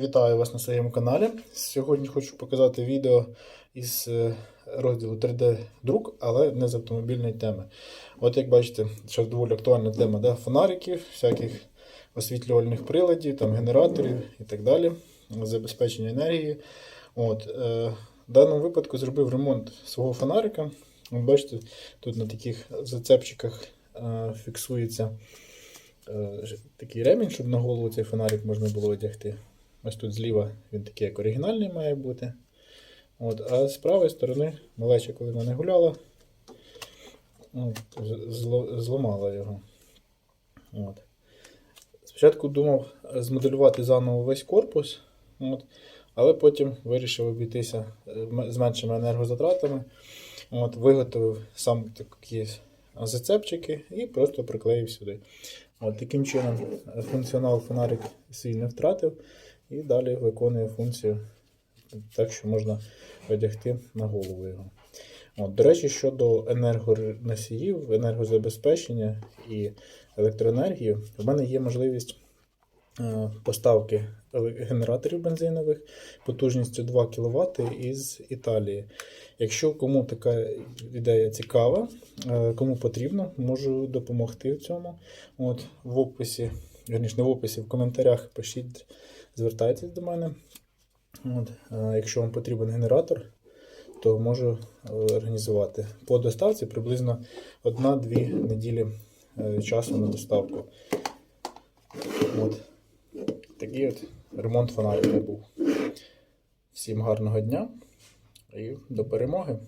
Вітаю вас на своєму каналі. Сьогодні хочу показати відео із е, розділу 3D-друк, але не з автомобільної теми. От як бачите, зараз доволі актуальна тема да? фонариків, всяких освітлювальних приладів, там, генераторів і так далі, забезпечення енергії. От, е, в даному випадку зробив ремонт свого фонарика. От бачите, тут на таких зацепчиках е, фіксується е, такий ремінь, щоб на голову цей фонарик можна було одягти. Ось тут зліва він такий як оригінальний має бути. От, а з правої сторони малеча, коли в мене гуляла, зламала його. От. Спочатку думав змоделювати заново весь корпус, от, але потім вирішив обійтися е, з меншими енергозатратами. От, виготовив сам такі зацепчики і просто приклеїв сюди. От, таким чином функціонал фонарик свій не втратив і далі виконує функцію так, що можна одягти на голову його. От, до речі, щодо енергоносіїв, енергозабезпечення і електроенергії, в мене є можливість поставки генераторів бензинових потужністю 2 кВт із Італії. Якщо кому така ідея цікава, е, кому потрібно, можу допомогти в цьому. От, в описі, верніше, не в описі, в коментарях пишіть, звертайтесь до мене. От, е, якщо вам потрібен генератор, то можу е, організувати. По доставці приблизно 1-2 неділі е, часу на доставку. От. Такий от ремонт фонарика був. Всім гарного дня і до перемоги!